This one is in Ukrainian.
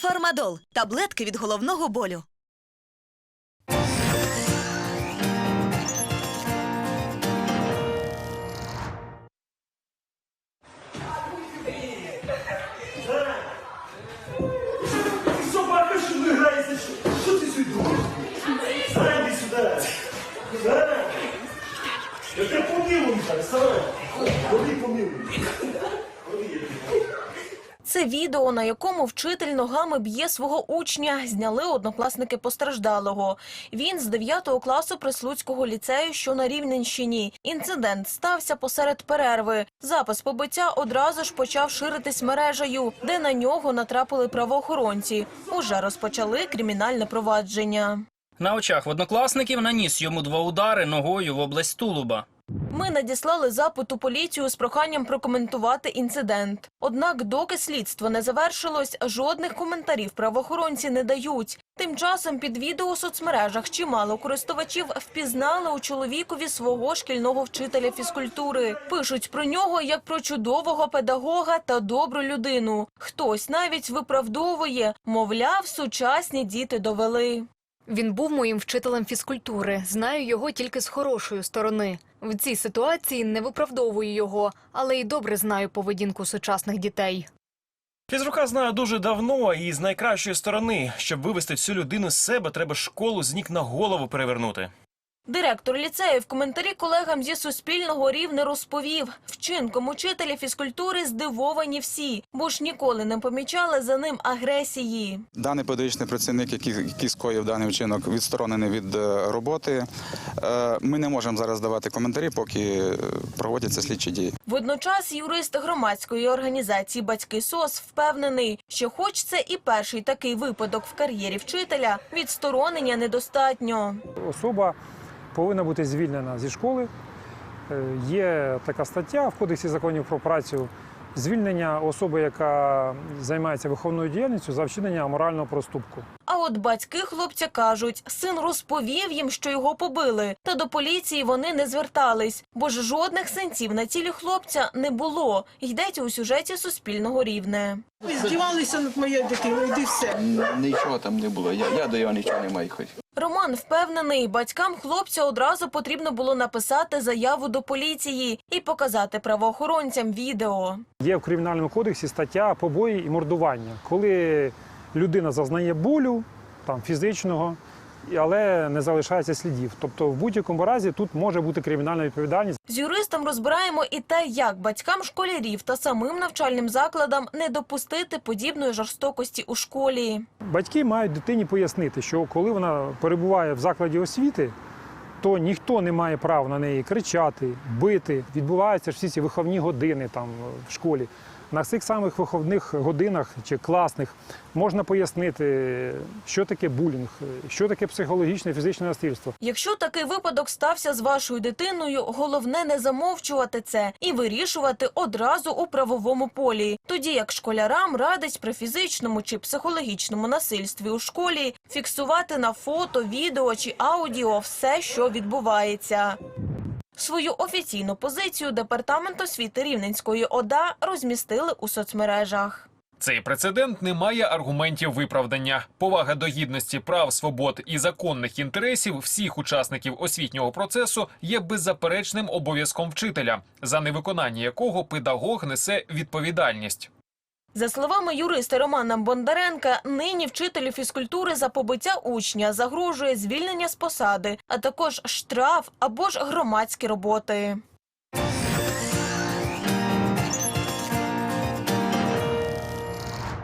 Фармадол таблетки від головного болю. Що ти сюди думаєш? Сюди. Да. Я тебе помилую зараз, вставай. Ходи помилуй. Це відео, на якому вчитель ногами б'є свого учня, зняли однокласники постраждалого. Він з 9 класу Прислуцького ліцею, що на Рівненщині. Інцидент стався посеред перерви. Запис побиття одразу ж почав ширитись мережею, де на нього натрапили правоохоронці. Уже розпочали кримінальне провадження. На очах в однокласників наніс йому два удари ногою в область тулуба. Ми надіслали запит у поліцію з проханням прокоментувати інцидент. Однак, доки слідство не завершилось, жодних коментарів правоохоронці не дають. Тим часом під відео у соцмережах чимало користувачів впізнали у чоловікові свого шкільного вчителя фізкультури. Пишуть про нього як про чудового педагога та добру людину. Хтось навіть виправдовує, мовляв, сучасні діти довели. Він був моїм вчителем фізкультури. Знаю його тільки з хорошої сторони. В цій ситуації не виправдовую його, але й добре знаю поведінку сучасних дітей. Фізрука знаю дуже давно і з найкращої сторони. Щоб вивести цю людину з себе, треба школу з ніг на голову перевернути. Директор ліцею в коментарі колегам зі Суспільного рівне розповів, вчинком учителя фізкультури здивовані всі, бо ж ніколи не помічали за ним агресії. Даний педагогічний працівник, який, який скоїв даний вчинок, відсторонений від е, роботи. Е, Ми не можемо зараз давати коментарі, поки е, проводяться слідчі дії. Водночас юрист громадської організації Батьки СОС впевнений, що хоч це і перший такий випадок в кар'єрі вчителя, відсторонення недостатньо. особа повинна бути звільнена зі школи. Е, Є така стаття в Кодексі законів про працю. Звільнення особи, яка займається виховною діяльністю за вчинення аморального проступку. А от батьки хлопця кажуть, син розповів їм, що його побили, та до поліції вони не звертались, бо ж жодних синців на тілі хлопця не було. Йдеться у сюжеті Суспільного рівне. Ви здівалися над моєю дитиною, і все. Нічого там не було. Я, я до його нічого не маю хоч. Роман впевнений, батькам хлопця одразу потрібно було написати заяву до поліції і показати правоохоронцям відео. Є в кримінальному кодексі стаття побої і мордування, коли людина зазнає болю там фізичного, але не залишається слідів. Тобто, в будь-якому разі тут може бути кримінальна відповідальність. З юристом розбираємо і те, як батькам школярів та самим навчальним закладам не допустити подібної жорстокості у школі. Батьки мають дитині пояснити, що коли вона перебуває в закладі освіти, то ніхто не має права на неї кричати, бити. Відбуваються ж всі ці виховні години там в школі. На цих самих виховних годинах чи класних можна пояснити, що таке булінг, що таке психологічне фізичне насильство. Якщо такий випадок стався з вашою дитиною, головне не замовчувати це і вирішувати одразу у правовому полі. Тоді як школярам радить при фізичному чи психологічному насильстві у школі фіксувати на фото, відео чи аудіо все, що відбувається. Свою офіційну позицію департамент освіти Рівненської ОДА розмістили у соцмережах. Цей прецедент не має аргументів виправдання. Повага до гідності прав, свобод і законних інтересів всіх учасників освітнього процесу є беззаперечним обов'язком вчителя, за невиконання якого педагог несе відповідальність. За словами юриста Романа Бондаренка, нині вчителю фізкультури за побиття учня загрожує звільнення з посади, а також штраф або ж громадські роботи.